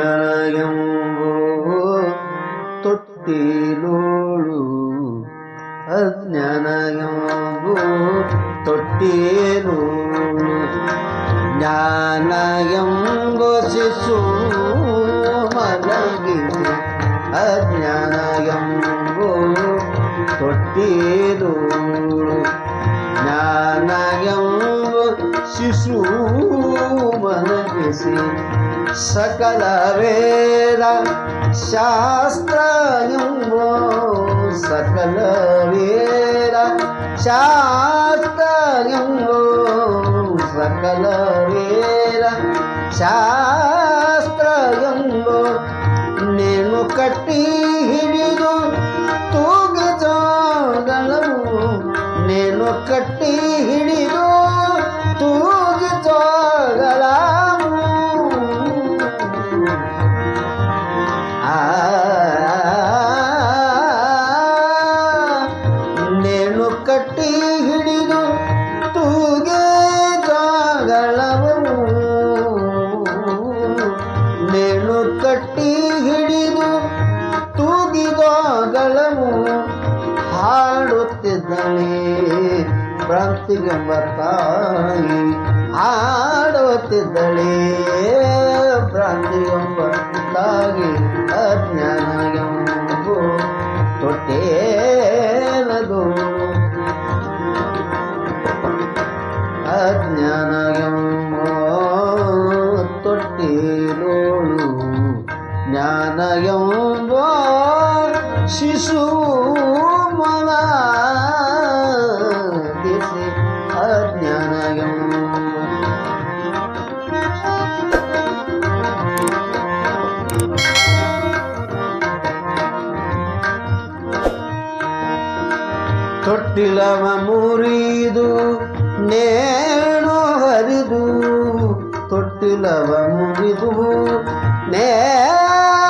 ಅಜ್ಞಾನವೆಂಬೋ ತೊಟ್ಟಿಲೋಳು ಅಜ್ಞಾನವೆಂಬೋ ತೊಟ್ಟಿಲೋಳು ಶಿಶು ಮಲಗಿಸಿ ಸಕಲ ವೇದ ಶಾಸ್ತ್ರ ಎಂಬೋ ಸಕಲ ವೇದ ಶಾಸ್ತ್ರ ಎಂಬೋ ಸಕಲ ವೇದ ಶಾಸ್ತ್ರ ಎಂಬೋ ನೇನು ಕಟ್ಟಿ ಹಿಡಿದು ತೂಗಿ ಆ ನೇಣು ಕಟ್ಟಿ ಹಿಡಿದು ತೂಗೆ ಜಾಗಳವು ನೇಣು ಕಟ್ಟಿ ಹಿಡಿದು ತೂಗಿದೋಗಳವು ಹಾಡುತ್ತಿದ್ದಳೆ ಭ್ರಾಂತಿಗೆಂಬ ಬರ್ತಾಯಿ ಆಡುತ್ತಿದ್ದಳೇ ಭ್ರಾಂತಿಗೆ ತಾಯಿ ತೊಟ್ಟಿಲವ ಮುರಿದು ನೇಣು ಹರಿದು ತೊಟ್ಟಿಲವ ಮುರಿದು ನೇಣು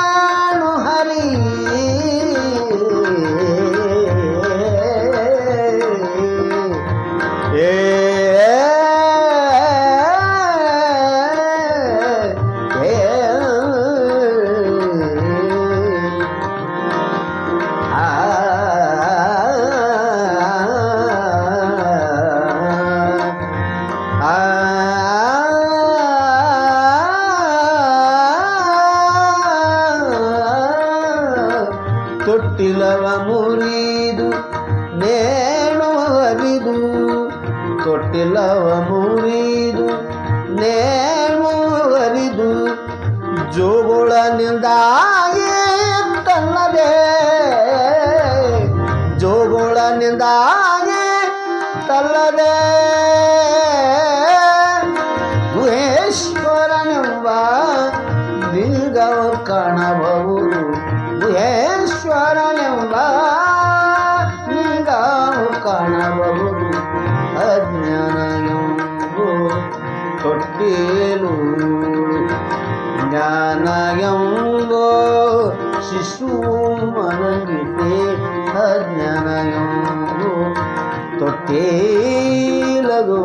ತೊಟ್ಟಿಲವ ಮುರಿದು ನೇಣು ಹರಿದು ತೊಟ್ಟಿಲವ ಮುರಿದು ನೇಣು ಹರಿದು ಜೋಗುಳನಿಂದಾಗಿ ತನ್ನದೇ. ಜೋಗುಳನಿಂದಾಗಿ ತಲ್ಲದೆ ಗುಹೇಶ್ವರನೆಂಬ ಲಿಂಗವ ಕಾಣಬಹುದು. ಗುಹೇಶ್ವರನೆಂಬ ಲಿಂಗವು ಕಾಣಬಹುದು ಅಜ್ಞಾನ ಎಂಬು ತೊಟ್ಟಿಲು ಜ್ಞಾನ ಎಂಬೋ ಶಿಶು ಮಲಗಿದೆ ಅಜ್ಞಾನ ಎಂಬು ತೊಟ್ಟಿಲದು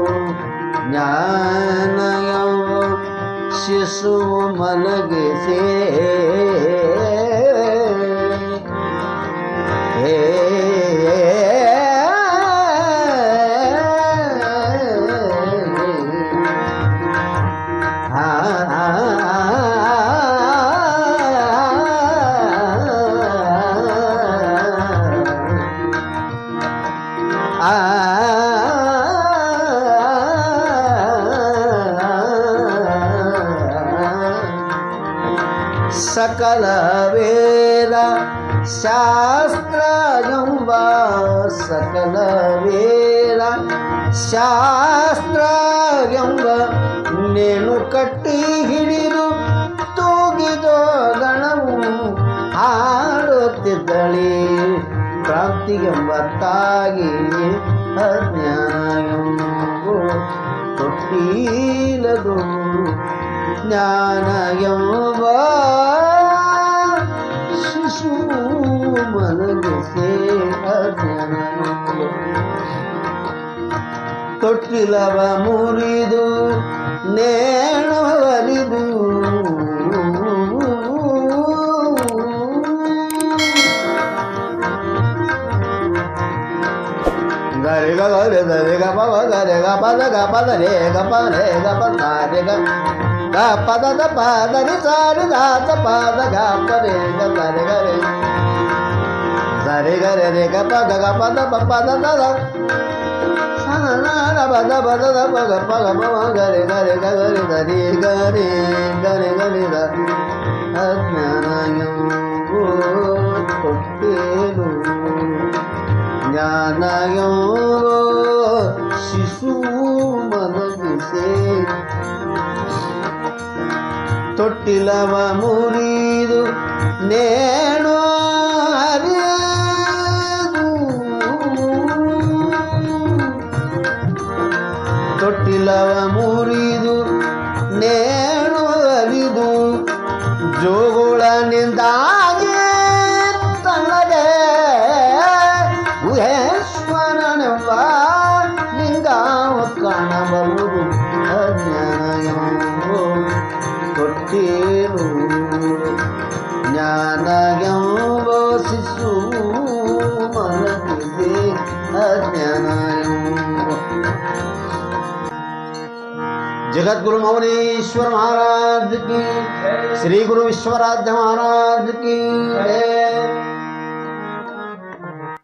ಜ್ಞಾನ ಎಂಬ ಶಿಶು ಮಲಗಿಸೆ ಸಕಲ ಎಂಬ ಸಕಲ ವೇದ ಶಾಸ್ತ್ರ ಎಂಬ ನೇಣು ಕಟ್ಟಿ ಹಿಡಿದು ತೂಗಿದೋ ಗಣವು ಹಾಡುತ್ತಿದ್ದಳೆ. ಕ್ರಾಂತಿಗೆಂಬ ತಾಗಿ ಅಜ್ಞಾನ ಎಂಬು ತೊಟ್ಟಿಲದು ಜ್ಞಾನ ಎಂಬ ಮಲಗಿಸೆ ಅಜ್ಞಾನ ತೊಟ್ಟಿಲವ ಮುರಿದು ನೇಣವರಿದು ಗರಿ ಗ ಗರಿ ದ ಗ ಪ ವ ಗ ರೆ ಗ ಪ ದ ಗ ಪ ದ ರೇ ಗ ಪ ರೇ ಗ ಪ ದ ರೇ ಗ ಗ ಪ ದ ದ ಪ ದ ರಿ ಸ ರಿ ದ ದ ಪ ದ ಗ ಪ ರೇ ಗ ಗ ರೆ ಗ ರೇ ಸ ರೆ ಗ ರೆ ರೆ ಗ ಪ ಗ ಗ ಪ ದ ಪ ಪ ದ ದ ದ ಸ ನ ನ ರ ಬ ದ ಬ ದ ದ ಪ ಗ ಪ ಗ ಪ ವ ಗ ರೆ ಗ ರೆ ಗ ಗ ರೆ ದ ರಿ ಗ ರೇ ಗ ರೆ ಗ ರೆ ದ ಅಜ್ಞಾನ ಎಂಬೋ ಕೊಟ್ಟೇನು ಜ್ಞಾನಯೋ ಶಿಶು ಮಲಗಿಸೆ ತೊಟ್ಟಿಲವ ಮುರಿದು ನೇಣು जगत गुरु मौनेश्वर महाराज की श्री गुरु विश्वराध्य महाराज की